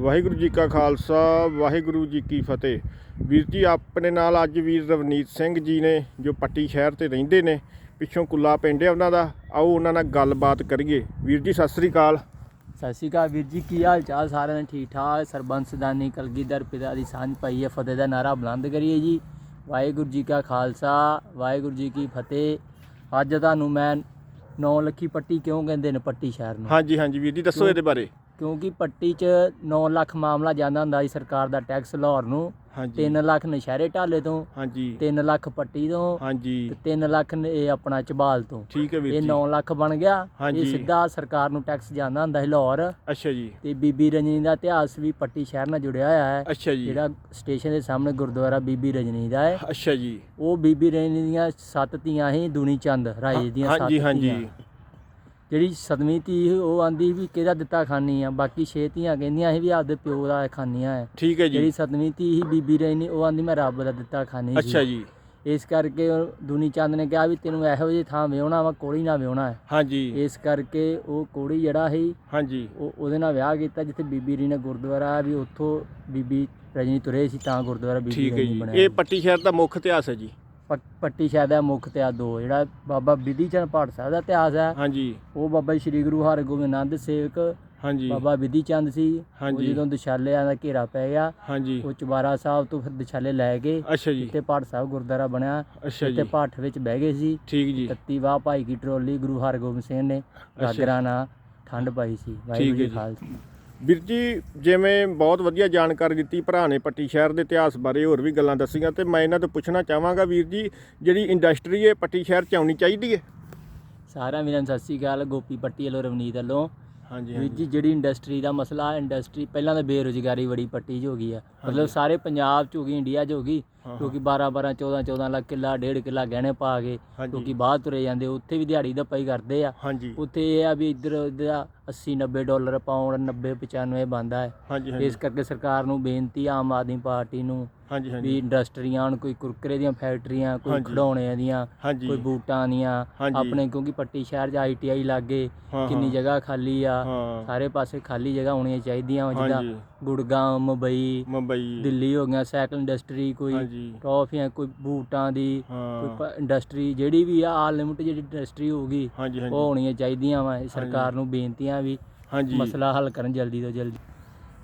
ਵਾਹਿਗੁਰੂ ਜੀ ਕਾ ਖਾਲਸਾ ਵਾਹਿਗੁਰੂ ਜੀ ਕੀ ਫਤਿਹ। ਵੀਰ ਜੀ ਆਪਣੇ ਨਾਲ ਅੱਜ ਵੀਰ ਰਵਨੀਤ ਸਿੰਘ ਜੀ ਨੇ ਜੋ ਪੱਟੀ ਸ਼ਹਿਰ ਤੇ ਰਹਿੰਦੇ ਨੇ ਪਿੱਛੋਂ ਕੁੱਲਾ ਪਿੰਡ ਹੈ ਉਹਨਾਂ ਦਾ। ਆਓ ਉਹਨਾਂ ਨਾਲ ਗੱਲਬਾਤ ਕਰੀਏ। ਵੀਰ ਜੀ ਸਤਿ ਸ੍ਰੀ ਅਕਾਲ। ਸਤਿ ਸ਼੍ਰੀ ਅਕਾਲ ਵੀਰ ਜੀ ਕੀ ਹਾਲ ਚਾਲ ਸਾਰਿਆਂ ਦੇ? ਠੀਕ ਠਾਕ ਸਰਬੰਸ ਦਾਨੀ ਕਲਗੀਧਰ ਪਿਤਾ ਦੀ ਸਾਂਝ ਪਾਈ ਹੈ ਫਤਿਹ ਦਾ ਨਾਰਾ ਬੁਲੰਦ ਕਰੀਏ ਜੀ। ਵਾਹਿਗੁਰੂ ਜੀ ਕਾ ਖਾਲਸਾ ਵਾਹਿਗੁਰੂ ਜੀ ਕੀ ਫਤਿਹ। ਅੱਜ ਤੁਹਾਨੂੰ ਮੈਂ ਨੌ ਲੱਖੀ ਪੱਟੀ ਕਿਉਂ ਕਹਿੰਦੇ ਨੇ ਪੱਟੀ ਸ਼ਹਿਰ ਨੂੰ? ਹਾਂਜੀ ਹਾਂਜੀ ਵੀਰ ਜੀ ਦੱਸੋ ਇਹਦੇ ਬਾਰੇ। ਕਿਉਂਕਿ ਪੱਟੀ 'ਚ 9 ਲੱਖ ਮਾਮਲਾ ਜਾਂਦਾ ਹੁੰਦਾ ਸੀ ਸਰਕਾਰ ਦਾ ਟੈਕਸ ਲਾਹੌਰ ਨੂੰ। ਹਾਂਜੀ। 3 ਲੱਖ ਨਸ਼ਹਿਰੇ ਢਾਲੇ ਤੋਂ ਹਾਂਜੀ। 3 ਲੱਖ ਪੱਟੀ ਤੋਂ ਹਾਂਜੀ। ਤੇ 3 ਲੱਖ ਨ- ਇਹ ਆਪਣਾ ਚਬਾਲ ਤੋਂ। ਠੀਕ ਹੈ ਵੀਰ ਇਹ ਜੀ। 9 ਲੱਖ ਬਣ ਗਿਆ। ਹਾਂਜੀ। ਇਹ ਸਿੱਧਾ ਸਰਕਾਰ ਨੂੰ ਟੈਕਸ ਜਾਂਦਾ ਹੁੰਦਾ ਸੀ ਲਾਹੌਰ। ਅੱਛਾ ਜੀ। ਤੇ ਬੀਬੀ ਰਜਨੀ ਦਾ ਇਤਿਹਾਸ ਵੀ ਪੱਟੀ ਸ਼ਹਿਰ ਨਾਲ ਜੁੜਿਆ ਹੋਇਆ ਹੈ। ਅੱਛਾ ਜੀ। ਜਿਹੜਾ ਸਟੇਸ਼ਨ ਦੇ ਸਾਹਮਣੇ ਗੁਰਦੁਆਰਾ ਬੀਬੀ ਰਜਨੀ ਦਾ ਹੈ। ਅੱਛਾ ਜੀ। ਉਹ ਬੀਬੀ ਰਜਨੀ ਦੀਆਂ ਸੱਤ ਧੀਆਂ ਸੀ ਦੁਨੀ ਚੰਦ ਰਾਜੇ ਦੀਆਂ ਸੱਤ ਹਾਂਜੀ ਧੀਆਂ। ਹਾਂਜੀ ਜਿਹੜੀ ਸਤਵੀਂ ਧੀ ਉਹ ਆਂਦੀ ਵੀ ਕਿਹਦਾ ਦਿੱਤਾ ਖਾਨੀ ਆ ਬਾਕੀ ਛੇ ਧੀਆਂ ਕਹਿੰਦੀਆਂ ਸੀ ਵੀ ਆਪਦੇ ਪਿਓ ਦਾ ਖਾਨੀਆਂ ਹੈ ਠੀਕ ਹੈ ਜਿਹੜੀ ਜੀ ਸਤਵੀਂ ਧੀ ਸੀ ਬੀਬੀ ਰਜਨੀ ਉਹ ਆਂਦੀ ਮੈਂ ਰੱਬ ਦਾ ਦਿੱਤਾ ਖਾਨੀ ਅੱਛਾ ਜੀ। ਇਸ ਕਰਕੇ ਦੁਨੀ ਚੰਦ ਨੇ ਕਿਹਾ ਵੀ ਤੈਨੂੰ ਇਹੋ ਜਿਹੀ ਥਾਂ ਵਿਆਹਣਾ ਵਾ ਕੋਲੀ ਨਾ ਵਿਆਹਣਾ ਹੈ ਹਾਂਜੀ। ਇਸ ਕਰਕੇ ਉਹ ਕੋੜੀ ਜਿਹੜਾ ਸੀ ਹਾਂਜੀ। ਉਹ ਉਹਦੇ ਨਾਲ ਵਿਆਹ ਕੀਤਾ ਜਿੱਥੇ ਬੀਬੀ ਰੀ ਨੇ ਗੁਰਦੁਆਰਾ ਹੈ ਵੀ ਉੱਥੋਂ ਬੀਬੀ ਰਜਨੀ ਤੁਰੇ ਸੀ ਤਾਂ ਗੁਰਦੁਆਰਾ ਬੀਬੀ ਠੀਕ ਹੈ ਜੀ। ਬਣਿਆ। ਇਹ ਪੱਟੀ ਸ਼ਹਿਰ ਦਾ ਮੁੱਖ ਇਤਿਹਾਸ ਹੈ ਜੀ। ਪੱਟ- ਸ਼ਾਇਦ ਦਾ ਮੁੱਖ ਇਤਿਹਾਸ ਦੋ ਜਿਹੜਾ ਬਾਬਾ ਬਿਧੀ ਚੰਦ ਪਾਠ ਸਾਹਿਬ ਦਾ ਇਤਿਹਾਸ ਹੈ। ਹਾਂਜੀ। ਉਹ ਬਾਬਾ ਸ਼੍ਰੀ ਗੁਰੂ ਹਰਗੋਬਿੰਦ ਆਨੰਦ ਸੇਵਕ ਹਾਂਜੀ। ਬਾਬਾ ਬਿਧੀ ਚੰਦ ਸੀ। ਉਹ। ਜਦੋਂ ਦਸ਼ਾਲਿਆਂ ਦਾ ਘੇਰਾ ਪੈ ਗਿਆ ਹਾਂਜੀ। ਉਹ ਚੁਬਾਰਾ ਸਾਹਿਬ ਤੋਂ ਫਿਰ ਦਸ਼ਾਲੇ ਲੈ ਗਏ ਅੱਛਾ ਜੀ। ਜਿੱਥੇ ਪਾਠ ਸਾਹਿਬ ਗੁਰਦੁਆਰਾ ਬਣਿਆ। ਜੀ। ਪਾਠ ਵਿੱਚ ਬਹਿ ਗਏ ਸੀ। ਠੀਕ ਜੀ। ਤੱਤੀ ਵਾਹ ਭਾਈ ਕੀ ਟਰੋਲੀ ਗੁਰੂ ਹਰਗੋਬਿੰਦ ਸਿੰਘ ਨੇ। ਗਾਗਰਾਂ ਨਾਲ ਠੰਡ ਪਾਈ ਸੀ। ਵਾਹਿਗੁਰੂ ਹੈ ਜੀ। ਖਾਲਸਾ। ਵੀਰ ਜੀ ਜਿਵੇਂ ਬਹੁਤ ਵਧੀਆ ਜਾਣਕਾਰੀ ਦਿੱਤੀ ਭਰਾ ਨੇ ਪੱਟੀ ਸ਼ਹਿਰ ਦੇ ਇਤਿਹਾਸ ਬਾਰੇ ਹੋਰ ਵੀ ਗੱਲਾਂ ਦੱਸੀਆਂ ਤੇ ਮੈਂ ਇਹਨਾਂ ਤੋਂ ਪੁੱਛਣਾ ਚਾਹਾਂਗਾ ਵੀਰ ਜੀ ਜਿਹੜੀ ਇੰਡਸਟਰੀ ਹੈ ਪੱਟੀ ਸ਼ਹਿਰ ਚ ਆਉਣੀ ਚਾਹੀਦੀ ਹੈ? ਸਾਰਿਆਂ ਵੀਰਾਂ ਨੂੰ ਸਤਿ ਸ਼੍ਰੀ ਅਕਾਲ ਗੋਪੀ ਪੱਟੀ ਵੱਲੋਂ ਰਵਨੀਤ ਵੱਲੋਂ। ਹਾਂਜੀ ਵੀਰ ਜੀ ਜਿਹੜੀ ਇੰਡਸਟਰੀ ਦਾ ਮਸਲਾ ਇੰਡਸਟਰੀ ਪਹਿਲਾਂ ਤਾਂ ਬੇਰੁਜ਼ਗਾਰੀ ਬੜੀ ਪੱਟੀ 'ਚ ਹੋ ਗਈ ਆ। ਮਤਲਬ ਸਾਰੇ ਪੰਜਾਬ 'ਚ ਹੋ ਗਈ ਇੰਡੀਆ 'ਚ ਹੋ ਗਈ। ਕਿਉਂਕਿ 12 12 14 14 ਲੱਖ ਕਿੱਲਾ ਡੇਢ ਕਿੱਲਾ ਗਹਿਣੇ ਪਾ ਕੇ। ਕਿਉਂਕਿ ਬਾਹਰ ਤੁਰੇ ਜਾਂਦੇ ਉੱਥੇ ਵੀ ਦਿਹਾੜੀ ਦਾ ਪਈ ਕਰਦੇ ਆ। ਉੱਥੇ ਇਹ ਆ ਵੀ ਇੱਧਰ ਇੱਧਰ 80 90 ਡਾਲਰ ਪਾਉਂਡ 90 95 ਬੰਦਾ ਹੈ। ਇਸ ਕਰਕੇ ਸਰਕਾਰ ਨੂੰ ਬੇਨਤੀ ਆ ਆਮ ਆਦਮੀ ਪਾਰਟੀ ਨੂੰ ਵੀ ਇੰਡਸਟਰੀਆਂ ਹੁਣ ਕੋਈ ਕੁਰਕਰੇ ਦੀਆਂ ਫੈਕਟਰੀਆਂ ਕੋਈ। ਖਿਡੌਣਿਆਂ ਦੀਆਂ ਕੋਈ ਬੂਟਾਂ ਦੀਆਂ। ਆਪਣੇ ਕਿਉਂਕਿ ਪੱਟੀ ਸ਼ਹਿਰ 'ਚ ਆਈਟੀਆਈ ਲੱਗੇ ਕਿੰਨੀ। ਜਗ੍ਹਾ ਖਾਲੀ ਆ ਸਾਰੇ ਪਾਸੇ ਖਾਲੀ ਜਗ੍ਹਾ ਹੋਣੀਆਂ ਚਾਹੀਦੀਆਂ ਹਾਂਜੀ। ਗੁੜਗਾਉਂ ਮੁੰਬਈ ਮੁੰਬਈ। ਦਿੱਲੀ ਹੋ ਗਿਆ ਸਾਈਕਲ ਇੰਡਸਟਰੀ ਕੋਈ ਹਾਂਜੀ। ਟੌਫੀਆਂ ਕੋਈ ਬੂਟਾਂ ਦੀ ਹਾਂ। ਕੋਈ ਇੰਡਸਟਰੀ ਜਿਹੜੀ ਵੀ ਆ ਆਲ ਲਿਮਟ ਜਿਹੜੀ ਇੰਡਸਟਰੀ ਹੋਊਗੀ ਹਾਂਜੀ ਉਹ ਹਾਂਜੀ ਹੋਣੀਆਂ ਚਾਹੀਦੀਆਂ ਵਾ ਸਰਕਾਰ ਨੂੰ ਬੇਨਤੀਆਂ ਵੀ ਹਾਂਜੀ। ਮਸਲਾ ਹੱਲ ਕਰਨ ਜਲਦੀ ਤੋਂ ਜਲਦੀ।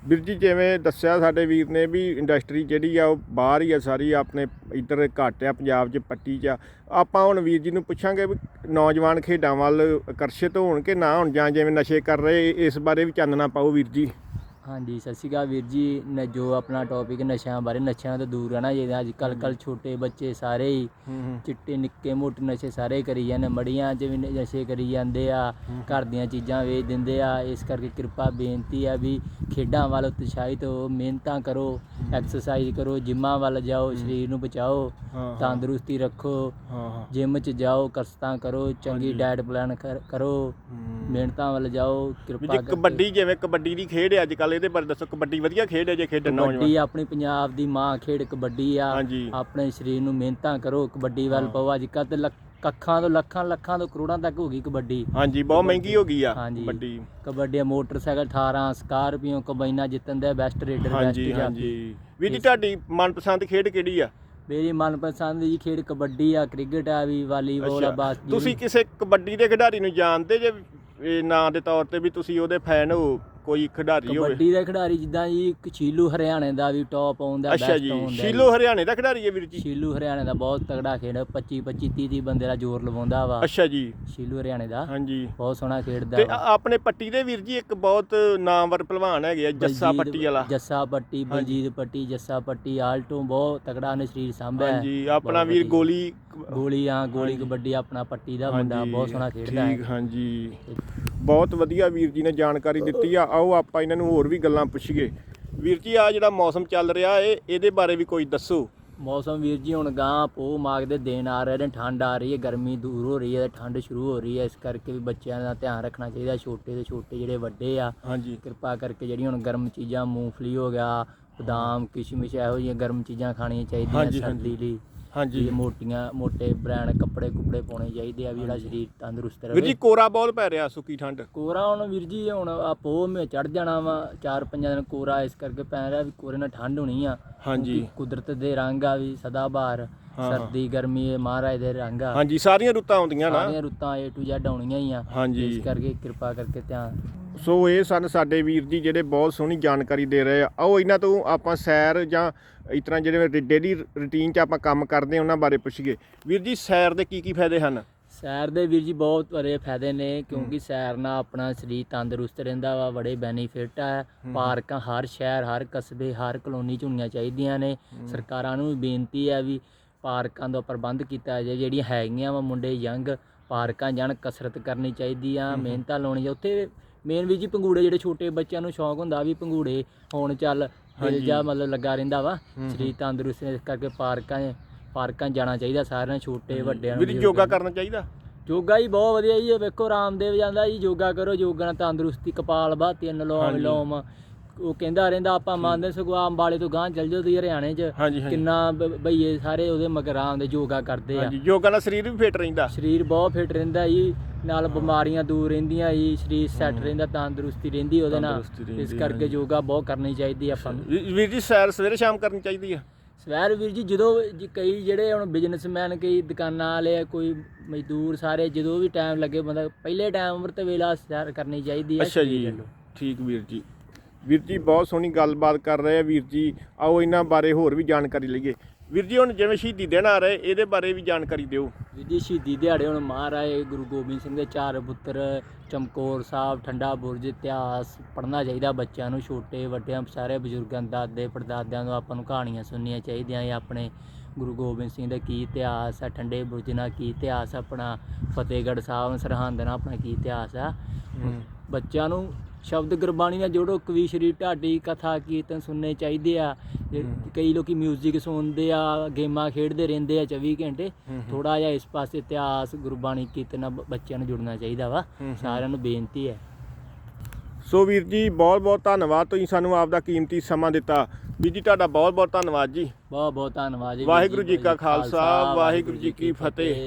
ਵੀਰ ਜੀ ਜਿਵੇਂ ਦੱਸਿਆ ਸਾਡੇ ਵੀਰ ਨੇ ਵੀ ਇੰਡਸਟਰੀ ਜਿਹੜੀ ਆ ਉਹ ਬਾਹਰ ਹੀ ਆ ਸਾਰੀ ਆਪਣੇ ਇੱਧਰ ਘੱਟ ਆ ਪੰਜਾਬ 'ਚ ਪੱਟੀ 'ਚ ਆ। ਆਪਾਂ ਹੁਣ ਵੀਰ ਜੀ ਨੂੰ ਪੁੱਛਾਂਗੇ ਵੀ ਨੌਜਵਾਨ ਖੇਡਾਂ ਵੱਲ ਆਕਰਸ਼ਿਤ ਹੋਣ ਕਿ ਨਾ ਹੋਣ ਜਾਂ ਜਿਵੇਂ ਨਸ਼ੇ ਕਰ ਰਹੇ ਇਸ ਬਾਰੇ ਵੀ ਚਾਨਣਾ ਪਾਓ ਵੀਰ ਜੀ। ਹਾਂਜੀ ਸਤਿ ਸ਼੍ਰੀ ਅਕਾਲ ਵੀਰ ਜੀ। ਨ ਜੋ ਆਪਣਾ ਟੌਪਿਕ ਨਸ਼ਿਆਂ ਬਾਰੇ ਨਸ਼ਿਆਂ ਤੋਂ ਦੂਰ ਰਹਿਣਾ ਚਾਹੀਦਾ। ਅੱਜ ਕੱਲ ਕੱਲ ਛੋਟੇ ਬੱਚੇ ਸਾਰੇ ਹੀ ਚਿੱਟੇ ਨਿੱਕੇ ਮੋਟੇ ਨਸ਼ੇ ਸਾਰੇ ਕਰੀ ਜਾਂਦੇ। ਮੜੀਆਂ 'ਚ ਵੀ ਨਸ਼ੇ ਕਰੀ ਜਾਂਦੇ ਆ। ਘਰ ਦੀਆਂ ਚੀਜ਼ਾਂ ਵੇਚ ਦਿੰਦੇ ਆ। ਇਸ ਕਰਕੇ ਕਿਰਪਾ ਬੇਨਤੀ ਆ ਵੀ ਖੇਡਾਂ ਵੱਲ ਉਤਸ਼ਾਹਿਤ ਹੋ। ਮਿਹਨਤਾਂ ਕਰੋ ਐਕਸਰਸਾਈਜ਼ ਕਰੋ ਜਿੰਮਾਂ ਵੱਲ ਜਾਓ ਸਰੀਰ ਨੂੰ ਬਚਾਓ ਤੰਦਰੁਸਤੀ ਰੱਖੋ ਜਿਮ 'ਚ ਜਾਓ ਕਸਰਤਾਂ ਕਰੋ ਚੰਗੀ। ਡਾਈਟ ਪਲਾਨ ਕਰੋ। ਮਿਹਨਤਾਂ ਵੱਲ ਜਾਓ ਕਿਰਪਾ ਕਰਕੇ ਕਬੱਡੀ ਜਿਵੇਂ ਕਬੱਡੀ ਦੀ ਖੇਡ ਹੈ ਅੱਜ ਕੱਲ ਇਹਦੇ ਬਾਰੇ ਦੱਸੋ ਕਬੱਡੀ ਵਧੀਆ ਖੇਡ ਹੈ ਜੇ ਖੇਡਣ ਨੌਜਵਾਨ? ਕਬੱਡੀ ਆਪਣੀ ਪੰਜਾਬ ਦੀ ਮਾਂ ਖੇਡ ਕਬੱਡੀ ਆ। ਹਾਂਜੀ। ਆਪਣੇ ਸਰੀਰ ਨੂੰ ਮਿਹਨਤਾਂ ਕਰੋ ਕਬੱਡੀ ਵੱਲ। ਪਾਓ ਅੱਜ ਕੱਲ੍ਹ ਤੇ ਲੱਖ- ਕੱਖਾਂ ਤੋਂ ਲੱਖਾਂ ਲੱਖਾਂ ਤੋਂ ਕਰੋੜਾਂ ਤੱਕ ਹੋ ਗਈ ਕਬੱਡੀ। ਹਾਂਜੀ ਬਹੁਤ ਮਹਿੰਗੀ ਹੋ ਗਈ ਆ ਹਾਂਜੀ। ਕਬੱਡੀ। ਕਬੱਡੀ ਮੋਟਰਸਾਈਕਲ 18 ਸਕਾਰਪੀਓ ਕੰਬਾਈਨਾਂ ਜਿੱਤਣ ਦੇ ਬੈਸਟ ਰੇਡਰ ਬੈਸਟ ਹਾਂਜੀ ਹਾਂਜੀ। ਵੀਰ ਜੀ ਤੁਹਾਡੀ ਮਨਪਸੰਦ ਖੇਡ ਕਿਹੜੀ ਆ? ਮੇਰੀ ਮਨਪਸੰਦ ਦੀ ਖੇਡ ਕਬੱਡੀ ਆ ਕ੍ਰਿਕਟ ਆ ਵੀ ਵਾਲੀਬਾਲ ਆ। ਬਸ ਤੁਸੀਂ ਕਿਸੇ ਕਬੱਡੀ ਦੇ ਖਿਡਾਰੀ ਨੂੰ ਜਾਣਦੇ ਜੇ ਇਹ ਨਾਂ ਦੇ ਤੌਰ ਤੇ ਵੀ ਤੁਸੀਂ ਉਹਦੇ ਫੈਨ ਹੋ? ਕੋਈ ਖਿਡਾਰੀ ਹੋਵੇ। ਕਬੱਡੀ ਦੇ ਖਿਡਾਰੀ ਜਿੱਦਾਂ ਜੀ ਇੱਕ ਸ਼ੀਲੂ ਹਰਿਆਣੇ ਦਾ ਵੀ ਟੌਪ ਆਉਂਦਾ ਅੱਛਾ ਜੀ ਸ਼ੀਲੋ ਹਰਿਆਣੇ ਦਾ ਖਿਡਾਰੀ ਹੈ ਵੀਰ ਜੀ? ਸ਼ੀਲੂ ਹਰਿਆਣੇ ਦਾ ਬਹੁਤ ਤਗੜਾ ਖੇਡ 25 25 30 30 ਬੰਦੇ ਦਾ ਜ਼ੋਰ ਲਵਾਉਂਦਾ ਵਾ। ਅੱਛਾ ਜੀ। ਸ਼ੀਲੂ ਹਰਿਆਣੇ ਦਾ ਹਾਂਜੀ। ਬਹੁਤ ਸੋਹਣਾ ਖੇਡਦਾ ਤੇ ਵਾ। ਆਪਣੇ ਪੱਟੀ ਦੇ ਵੀਰ ਜੀ ਇੱਕ ਬਹੁਤ ਨਾਮਵਰ ਪਹਿਲਵਾਨ ਹੈਗੇ ਆ ਜੱਸਾ ਬਲਜੀਤ- ਪੱਟੀ ਵਾਲਾ। ਜੱਸਾ ਪੱਟੀ ਬਲਜੀਤ ਪੱਟੀ ਜੱਸਾ ਪੱਟੀ ਆਲਟੋ ਬਹੁਤ ਤਗੜਾ ਨੇ ਸਰੀਰ ਸਾਂਭਿਆ। ਹੈ। ਹਾਂਜੀ ਆਪਣਾ ਬਹੁਤ ਵੀਰ ਵਧੀਆ। ਗੋਲੀ ਗੋਲੀ ਆ ਗੋਲੀ ਹਾਂਜੀ। ਕਬੱਡੀ ਆਪਣਾ ਪੱਟੀ ਦਾ ਮੁੰਡਾ ਹਾਂਜੀ, ਬਹੁਤ ਸੋਹਣਾ ਖੇਡਦਾ ਠੀਕ ਹੈ ਹਾਂਜੀ। ਬਹੁਤ ਵਧੀਆ ਵੀਰ ਜੀ ਨੇ ਜਾਣਕਾਰੀ ਦਿੱਤੀ ਆ। ਆਓ ਆਪਾਂ ਇਹਨਾਂ ਨੂੰ ਹੋਰ ਵੀ ਗੱਲਾਂ ਪੁੱਛੀਏ। ਵੀਰ ਜੀ ਆ ਜਿਹੜਾ ਮੌਸਮ ਚੱਲ ਰਿਹਾ ਏ ਇਹਦੇ ਬਾਰੇ ਵੀ ਕੋਈ ਦੱਸੋ। ਮੌਸਮ ਵੀਰ ਜੀ ਹੁਣ ਗਾਂ ਪੋ ਮਾਗ ਦੇ ਦਿਨ ਆ ਰਹੇ ਨੇ ਠੰਡ ਆ ਰਹੀ ਹੈ ਗਰਮੀ ਦੂਰ ਹੋ ਰਹੀ ਹੈ ਠੰਡ ਸ਼ੁਰੂ ਹੋ ਰਹੀ ਹੈ ਇਸ ਕਰਕੇ ਵੀ ਬੱਚਿਆਂ ਦਾ ਧਿਆਨ ਰੱਖਣਾ ਚਾਹੀਦਾ ਛੋਟੇ ਤੇ ਛੋਟੇ ਜਿਹੜੇ ਵੱਡੇ ਆ। ਹਾਂਜੀ। ਕਿਰਪਾ ਕਰਕੇ ਜਿਹੜੀਆਂ ਹੁਣ ਗਰਮ ਚੀਜ਼ਾਂ ਮੂੰਗਫਲੀ ਹੋ ਗਿਆ ਬਦਾਮ ਕਿਸ਼ਮਿਸ਼ ਇਹੋ ਜਿਹੀਆਂ ਗਰਮ ਚੀਜ਼ਾਂ ਖਾਣੀਆਂ ਚਾਹੀਦੀਆਂ ਸਰਦੀ ਲਈ। ਹਾਂਜੀ। ਵੀ ਮੋਟੀਆਂ ਮੋਟੇ ਬ੍ਰਾਂਡ ਕੱਪੜੇ ਕੁਪੜੇ ਪਾਉਣੇ ਚਾਹੀਦੇ ਆ ਵੀ ਜਿਹੜਾ ਸਰੀਰ ਤੰਦਰੁਸਤ ਵੀਰ ਜੀ ਰਹੇ। ਕੋਰਾ ਬਹੁਤ ਪੈ ਰਿਹਾ ਸੁੱਕੀ ਠੰਡ। ਕੋਰਾ ਹੁਣ ਵੀਰ ਜੀ ਹੁਣ ਆ ਪੋਹ ਮੇ ਚੜ ਜਾਣਾ ਵਾ ਚਾਰ ਪੰਜਾਂ ਦਿਨ ਕੋਰਾ ਇਸ ਕਰਕੇ ਪੈ ਰਿਹਾ ਵੀ ਕੋਰੇ ਨਾਲ ਠੰਡ ਹੋਣੀ ਆ। ਹਾਂਜੀ। ਕਿਉਂਕਿ ਕੁਦਰਤ ਦੇ ਰੰਗ ਆ ਵੀ ਸਦਾ ਬਹਾਰ ਹਾਂ। ਸਰਦੀ ਗਰਮੀ ਇਹ ਮਹਾਰਾਜ ਦੇ ਰੰਗ ਆ। ਹਾਂਜੀ ਸਾਰੀਆਂ ਰੁੱਤਾਂ ਆਉਂਦੀਆਂ ਨਾ। ਸਾਰੀਆਂ ਰੁੱਤਾਂ A to Z ਆਉਣੀਆਂ ਹੀ ਆ। ਹਾਂਜੀ। ਇਸ ਕਰਕੇ ਕਿਰਪਾ ਕਰਕੇ ਧਿਆਨ ਸੋ ਇਹ ਸਨ ਸਾਡੇ ਵੀਰ ਜੀ ਜਿਹੜੇ ਬਹੁਤ ਸੋਹਣੀ ਜਾਣਕਾਰੀ ਦੇ ਰਹੇ ਆ। ਆਓ ਇਹਨਾਂ ਤੋਂ ਆਪਾਂ ਸੈਰ ਜਾਂ ਇਸ ਤਰ੍ਹਾਂ ਜਿਹੜੇ ਡੇਲੀ ਰੁਟੀਨ 'ਚ ਆਪਾਂ ਕੰਮ ਕਰਦੇ ਆ ਉਹਨਾਂ ਬਾਰੇ ਪੁੱਛੀਏ। ਵੀਰ ਜੀ ਸੈਰ ਦੇ ਕੀ ਕੀ ਫਾਇਦੇ ਹਨ? ਸੈਰ ਦੇ ਵੀਰ ਜੀ ਬਹੁਤ ਬੜੇ ਫਾਇਦੇ ਨੇ ਕਿਉਂਕਿ ਸੈਰ ਨਾਲ ਆਪਣਾ ਸਰੀਰ ਤੰਦਰੁਸਤ ਰਹਿੰਦਾ ਵਾ ਬੜੇ ਬੈਨੀਫਿਟ ਆ। ਪਾਰਕਾਂ ਹਰ ਸ਼ਹਿਰ ਹਰ ਕਸਬੇ ਹਰ ਕਲੋਨੀ ਚ ਹੋਣੀਆਂ ਚਾਹੀਦੀਆਂ ਨੇ। ਸਰਕਾਰਾਂ ਨੂੰ ਵੀ ਬੇਨਤੀ ਹੈ ਵੀ ਪਾਰਕਾਂ ਦਾ ਪ੍ਰਬੰਧ ਕੀਤਾ ਜਾਏ ਜਿਹੜੀਆਂ ਹੈਗੀਆਂ ਵਾ ਮੁੰਡੇ ਯੰਗ ਪਾਰਕਾਂ ਜਾਣ ਕਸਰਤ ਕਰਨੀ ਚਾਹੀਦੀ ਆ ਮਿਹਨਤਾਂ ਲਾਉਣੀਆਂ। ਉੱਥੇ ਮੇਨ ਵੀ ਜੀ ਪੰਗੂੜੇ ਜਿਹੜੇ ਛੋਟੇ ਬੱਚਿਆਂ ਨੂੰ ਸ਼ੌਂਕ ਹੁੰਦਾ ਵੀ ਪੰਗੂੜੇ ਹੋਣ ਚੱਲ ਦਿਲ ਜਾ ਮਤਲਬ ਲੱਗਾ ਰਹਿੰਦਾ ਵਾ। ਸਰੀਰ ਤੰਦਰੁਸਤ ਇਸ ਕਰਕੇ ਪਾਰਕਾਂ ਪਾਰਕਾਂ ਜਾਣਾ ਚਾਹੀਦਾ ਸਾਰਿਆਂ ਨੂੰ ਛੋਟੇ ਵੱਡਿਆਂ ਨੂੰ ਬਜ਼ੁਰਗਾਂ ਯੋਗਾ। ਕਰਨਾ ਚਾਹੀਦਾ? ਯੋਗਾ ਹੀ ਬਹੁਤ ਵਧੀਆ ਜੀ ਵੇਖੋ ਰਾਮਦੇਵ ਜਾਂਦਾ ਜੀ ਯੋਗਾ ਕਰੋ ਯੋਗਾ ਨਾਲ ਤੰਦਰੁਸਤੀ ਕਪਾਲ ਭਾਤੀ ਅਨਲੋਮ। ਵਿਲੋਮ ਉਹ ਕਹਿੰਦਾ ਰਹਿੰਦਾ ਆਪਾਂ ਮੰਨਦੇ ਸਗੋਂ ਅੰਬਾਲੇ ਤੋਂ ਗਾਂ ਚੱਲ ਜਾਓ ਤੁਸੀਂ ਹਰਿਆਣੇ 'ਚ। ਹਾਂਜੀ ਹਾਂਜੀ। ਕਿੰਨਾ ਬ- ਬਈਏ ਸਾਰੇ ਉਹਦੇ ਮਗਰਾਂ ਦੇ ਯੋਗਾ ਕਰਦੇ ਆ। ਹਾਂਜੀ ਯੋਗਾ ਨਾਲ ਸਰੀਰ ਵੀ ਫਿੱਟ ਰਹਿੰਦਾ। ਸਰੀਰ ਬਹੁਤ ਫਿੱਟ ਰਹਿੰਦਾ ਜੀ ਨਾਲ ਬਿਮਾਰੀਆਂ ਦੂਰ ਰਹਿੰਦੀਆਂ ਜੀ ਸਰੀਰ ਸੈੱਟ ਰਹਿੰਦਾ ਤੰਦਰੁਸਤੀ ਰਹਿੰਦੀ ਉਹਦੇ ਨਾਲ। ਤੰਦਰੁਸਤੀ ਇਸ ਕਰਕੇ ਯੋਗਾ ਬਹੁਤ ਕਰਨੀ ਚਾਹੀਦੀ ਆਪਾਂ ਨੂੰ। ਵੀ- ਵੀਰ ਜੀ ਸੈਰ ਸਵੇਰੇ ਸ਼ਾਮ ਕਰਨੀ ਚਾਹੀਦੀ ਆ? ਸਵੈਰ ਵੀਰ ਜੀ ਜਦੋਂ ਜੀ ਕਈ ਜਿਹੜੇ ਹੁਣ ਬਿਜ਼ਨਸਮੈਨ ਕਈ ਦੁਕਾਨਾਂ ਵਾਲੇ ਆ, ਕੋਈ ਮਜ਼ਦੂਰ ਸਾਰੇ ਜਦੋਂ ਵੀ ਟਾਈਮ ਲੱਗੇ ਬੰਦਾ ਪਹਿਲੇ ਟਾਈਮ ਉਮਰ ਤੇ ਵੇਲਾ ਸੈਰ ਕਰਨੀ ਚਾਹੀਦੀ ਹੈ ਅੱਛਾ ਜੀ। ਠੀਕ ਵੀਰ ਜੀ। ਵੀਰ ਜੀ ਬਹੁਤ ਸੋਹਣੀ ਗੱਲਬਾਤ ਕਰ ਰਹੇ ਆ ਵੀਰ ਜੀ। ਆਓ ਇਹਨਾਂ ਬਾਰੇ ਹੋਰ ਵੀ ਜਾਣਕਾਰੀ ਲਈਏ। ਵੀਰ ਜੀ ਹੁਣ ਜਿਵੇਂ ਸ਼ਹੀਦੀ ਦਿਨ ਆ ਰਹੇ ਇਹਦੇ ਬਾਰੇ ਵੀ ਜਾਣਕਾਰੀ ਦਿਓ। ਵੀਰ ਜੀ ਸ਼ਹੀਦੀ ਦਿਹਾੜੇ ਹੁਣ ਮਹਾਰਾਜ ਗੁਰੂ ਗੋਬਿੰਦ ਸਿੰਘ ਦੇ ਚਾਰ ਪੁੱਤਰ ਚਮਕੌਰ ਸਾਹਿਬ ਠੰਡਾ ਬੁਰਜ ਇਤਿਹਾਸ ਪੜ੍ਹਨਾ ਚਾਹੀਦਾ ਬੱਚਿਆਂ ਨੂੰ ਛੋਟੇ ਵੱਡਿਆਂ ਸਾਰੇ ਬਜ਼ੁਰਗਾਂ ਦਾਦੇ ਪੜਦਾਦਿਆਂ ਨੂੰ ਆਪਾਂ ਨੂੰ ਕਹਾਣੀਆਂ ਸੁਣਨੀਆਂ ਚਾਹੀਦੀਆਂ ਇਹ ਆਪਣੇ ਗੁਰੂ ਗੋਬਿੰਦ ਸਿੰਘ ਦਾ ਕੀ ਇਤਿਹਾਸ ਆ ਠੰਡੇ ਬੁਰਜ ਨਾਲ ਕੀ ਇਤਿਹਾਸ ਆਪਣਾ ਫਤਿਹਗੜ੍ਹ ਸਾਹਿਬ ਸਰਹੰਦ ਨਾਲ ਆਪਣਾ ਕੀ ਇਤਿਹਾਸ ਆ। ਬੱਚਿਆਂ ਨੂੰ ਸ਼ਬਦ ਗੁਰਬਾਣੀ ਨਾਲ ਜੋੜੋ ਕਵੀ ਸ਼੍ਰੀ ਢਾਡੀ ਕਥਾ ਕੀਰਤਨ ਸੁਣਨੇ ਚਾਹੀਦੇ ਆ। ਕਈ ਲੋਕੀ 뮤직 ਸੁਣਦੇ ਆ ਗੇਮਾਂ ਖੇਡਦੇ ਰਹਿੰਦੇ ਆ 24 ਘੰਟੇ। ਥੋੜਾ ਜਿਹਾ ਇਸ ਪਾਸੇ ਇਤਿਹਾਸ ਗੁਰਬਾਣੀ ਕੀਰਤਨ ਬੱਚਿਆਂ ਨੂੰ ਜੁੜਨਾ ਚਾਹੀਦਾ ਵਾ। ਸਾਰਿਆਂ ਨੂੰ ਬੇਨਤੀ ਹੈ। ਸੋ ਵੀਰ ਜੀ ਬਹੁਤ ਬਹੁਤ ਧੰਨਵਾਦ ਤੁਸੀਂ ਸਾਨੂੰ ਆਪਦਾ ਕੀਮਤੀ ਸਮਾਂ ਦਿੱਤਾ। ਵੀਰ ਜੀ ਤੁਹਾਡਾ ਬਹੁਤ ਬਹੁਤ ਧੰਨਵਾਦ ਜੀ ਬਹੁਤ ਬਹੁਤ ਧੰਨਵਾਦ ਜੀ ਵਾਹਿਗੁਰੂ ਜੀ ਕਾ ਖਾਲਸਾ ਵਾਹਿਗੁਰੂ ਜੀ ਕੀ ਫਤਿਹ।